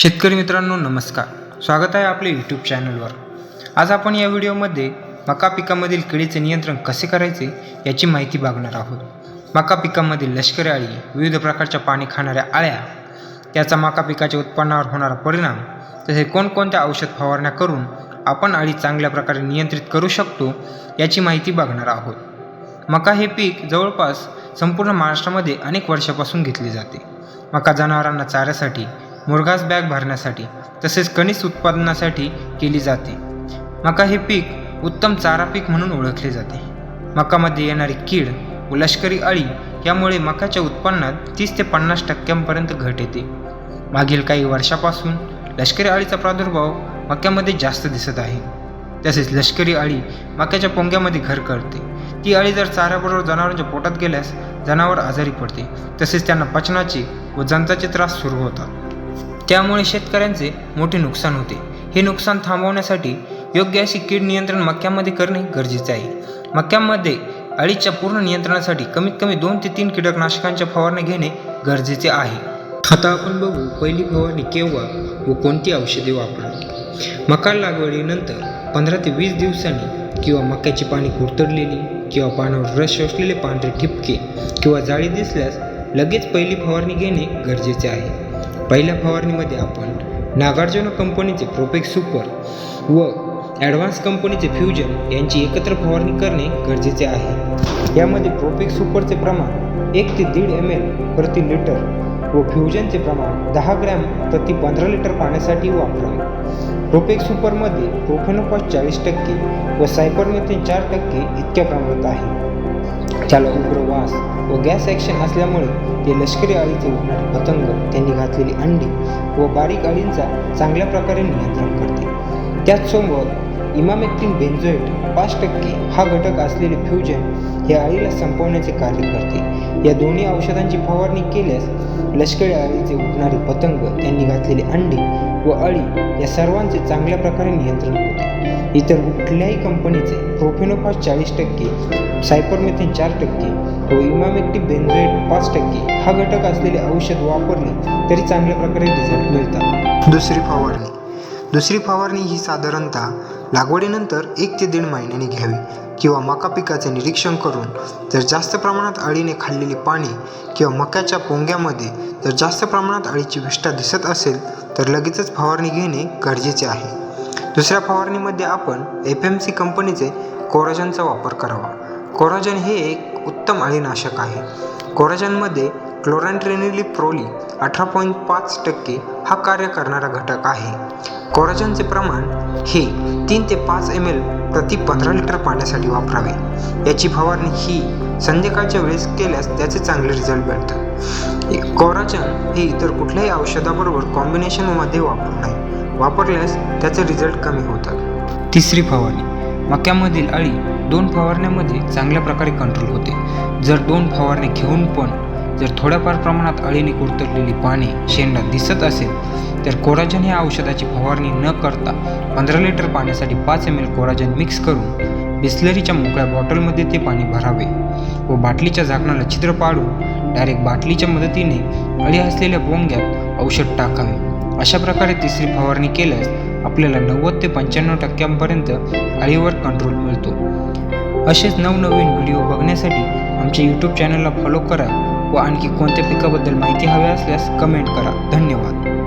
शेतकरी मित्रांनो नमस्कार. स्वागत आहे आपल्या यूट्यूब चॅनलवर आज आपण या व्हिडिओमध्ये मका पिकामधील किडीचे नियंत्रण कसे करायचे याची माहिती बघणार आहोत. मका पिकामधील लष्करी अळी विविध प्रकारच्या पाणी खाणाऱ्या आळ्या त्याचा मका पिकाच्या उत्पन्नावर होणारा परिणाम तसेच कोणकोणत्या औषध फवारण्या करून आपण अळी चांगल्या प्रकारे नियंत्रित करू शकतो याची माहिती बघणार आहोत. मका हे पीक जवळपास संपूर्ण महाराष्ट्रामध्ये अनेक वर्षापासून घेतले जाते. मका जनावरांना चाऱ्यासाठी मुरघास बॅग भरण्यासाठी तसेच कणीस उत्पादनासाठी केली जाते. मका हे पीक उत्तम चारा पीक म्हणून ओळखले जाते. मकामध्ये येणारी कीड व लष्करी अळी यामुळे मकाच्या उत्पन्नात तीस ते पन्नास टक्क्यांपर्यंत घट येते. मागील काही वर्षापासून लष्करी अळीचा प्रादुर्भाव मक्यामध्ये जास्त दिसत आहे. तसेच लष्करी अळी मक्याच्या पोंग्यामध्ये घर करते ती अळी जर चाऱ्याबरोबर जनावरांच्या पोटात गेल्यास जनावर आजारी पडते. तसेच त्यांना पचनाचे व जंताचे त्रास सुरू होतात. त्यामुळे शेतकऱ्यांचे मोठे नुकसान होते. हे नुकसान थांबवण्यासाठी योग्य अशी कीड नियंत्रण मक्यामध्ये करणे गरजेचे आहे. मक्यामध्ये अळीच्या पूर्ण नियंत्रणासाठी कमीत कमी दोन ते तीन कीटकनाशकांच्या फवारणी घेणे गरजेचे आहे. आता आपण बघू पहिली फवारणी केव्हा व कोणती औषधे वापरावी. मका लागवडीनंतर पंधरा ते वीस दिवसांनी किंवा मक्याची पाणी कुरतडलेली किंवा पानावर रस शोषलेले पांढरे ठिपके किंवा जाळी दिसल्यास लगेच पहिली फवारणी घेणे गरजेचे आहे. पहिल्या फवारणीमध्ये आपण नागार्जुन कंपनीचे प्रोपेक सुपर व ॲडव्हान्स कंपनीचे फ्युजन यांची एकत्र फवारणी करणे गरजेचे आहे. यामध्ये प्रोपेक सुपरचे प्रमाण एक ते दीड एम एल प्रति लिटर व फ्युजनचे प्रमाण दहा ग्रॅम प्रति पंधरा लिटर पाण्यासाठी वापरावे प्रोपेक सुपरमध्ये प्रोफेनोपॉस चाळीस टक्के व सायपरमेथिन चार टक्के इतक्या प्रमाणात आहे. त्याला उग्र वास व गॅस ॲक्शन असल्यामुळे ते लष्करी अळीचे उडणारे पतंग त्यांनी घातलेली अंडी व बारीक अळींचा चांगल्या प्रकारे नियंत्रण करते. त्याचसोबत इमामेक्टिन बेन्झोएट पाच टक्के हा घटक असलेले फ्युजन हे अळीला संपवण्याचे कार्य करते. या दोन्ही औषधांची फवारणी केल्यास लष्करी अळीचे उडणारे पतंग त्यांनी घातलेली अंडी व अळी या सर्वांचे चांगल्या प्रकारे नियंत्रण होते. इतर कुठल्याही कंपनीचे प्रोफेनोफास चाळीस टक्के सायपरमेथिन चार टक्के व इमामेक्टिक बेन्झोएट पाच टक्के हा घटक असलेले औषध वापरले तरी चांगल्या प्रकारे रिझल्ट मिळतात. दुसरी फवारणी. दुसरी फवारणी ही साधारणतः लागवडीनंतर एक ते दीड महिन्याने घ्यावी किंवा मका पिकाचे निरीक्षण करून जर जास्त प्रमाणात अळीने खाल्लेली पाणी किंवा मक्याच्या पोंग्यामध्ये जर जास्त प्रमाणात अळीची विष्ठा दिसत असेल तर लगेचच फवारणी घेणे गरजेचे आहे. दुसऱ्या फवारणीमध्ये आपण एफ एम सी कंपनीचे कोराजनचा वापर करावा. कोराजन हे एक उत्तम अळीनाशक आहे. कोराजनमध्ये क्लोरॅन्ट्रेनिली प्रोली अठरा पॉईंट पाच टक्के हा कार्य करणारा घटक आहे. कोराजनचे प्रमाण हे तीन ते पाच एम एल प्रति पंधरा लिटर पाण्यासाठी वापरावे. याची फवारणी ही संध्याकाळच्या वेळेस केल्यास त्याचे चांगले रिझल्ट मिळतात. कोराजन हे इतर कुठल्याही औषधाबरोबर कॉम्बिनेशनमध्ये वापरू नये. वापरल्यास त्याचे रिझल्ट कमी होतात. तिसरी फवारणी. मक्यामधील अळी दोन फवारण्यामध्ये चांगल्या प्रकारे कंट्रोल होते. जर दोन फवारणी घेऊन पण जर थोड्याफार प्रमाणात अळीने कुरतडलेली पाने शेंडा दिसत असेल तर कोराजन या औषधाची फवारणी न करता पंधरा लिटर पाण्यासाठी पाच एम एल कोराजन मिक्स करून बिस्लरीच्या मोकळ्या बॉटलमध्ये ते पाणी भरावे व बाटलीच्या झाकणाला छिद्र पाडून डायरेक्ट बाटलीच्या मदतीने अळी असलेल्या बोंग्यात औषध टाकावे. अशा प्रकारे तिसरी फवारणी केल्यास आपल्याला नव्वद ते पंच्याण्णव टक्क्यांपर्यंत अळीवर कंट्रोल मिळतो. असेच नवनवीन व्हिडिओ बघण्यासाठी आमच्या यूट्यूब चॅनलला फॉलो करा व आणखी कोणत्या पिकाबद्दल माहिती हवी असल्यास कमेंट करा. धन्यवाद.